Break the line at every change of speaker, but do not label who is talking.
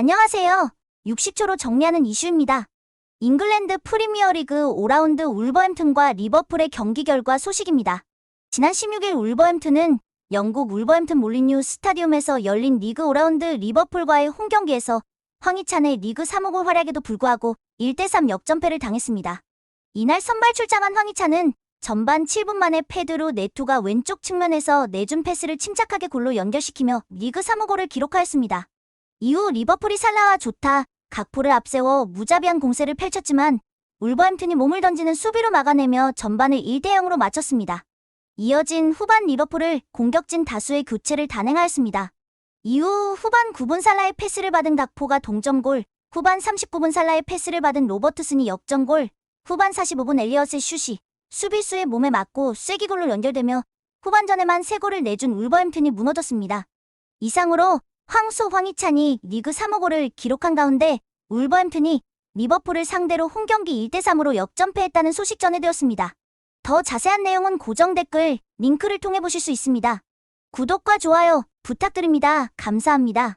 안녕하세요. 60초로 정리하는 이슈입니다. 잉글랜드 프리미어리그 5라운드 울버햄튼과 리버풀의 경기 결과 소식입니다. 지난 16일 울버햄튼은 영국 울버햄튼 몰리뉴 스타디움에서 열린 리그 5라운드 리버풀과의 홈경기에서 황희찬의 리그 3호골 활약에도 불구하고 1대3 역전패를 당했습니다. 이날 선발 출장한 황희찬은 전반 7분 만에 패드로 네투가 왼쪽 측면에서 내준 패스를 침착하게 골로 연결시키며 리그 3호골을 기록하였습니다. 이후 리버풀이 살라와 좋다, 각포를 앞세워 무자비한 공세를 펼쳤지만 울버햄튼이 몸을 던지는 수비로 막아내며 전반을 1대0으로 마쳤습니다. 이어진 후반 리버풀을 공격진 다수의 교체를 단행하였습니다. 이후 후반 9분 살라의 패스를 받은 각포가 동점골, 후반 39분 살라의 패스를 받은 로버트슨이 역전골, 후반 45분 엘리엇의 슛이 수비수의 몸에 맞고 쐐기골로 연결되며 후반전에만 3골을 내준 울버햄튼이 무너졌습니다. 이상으로 황소 황희찬이 리그 3호골을 기록한 가운데 울버햄튼이 리버풀을 상대로 홈경기 1대3으로 역전패했다는 소식 전해되었습니다. 더 자세한 내용은 고정 댓글 링크를 통해 보실 수 있습니다. 구독과 좋아요 부탁드립니다. 감사합니다.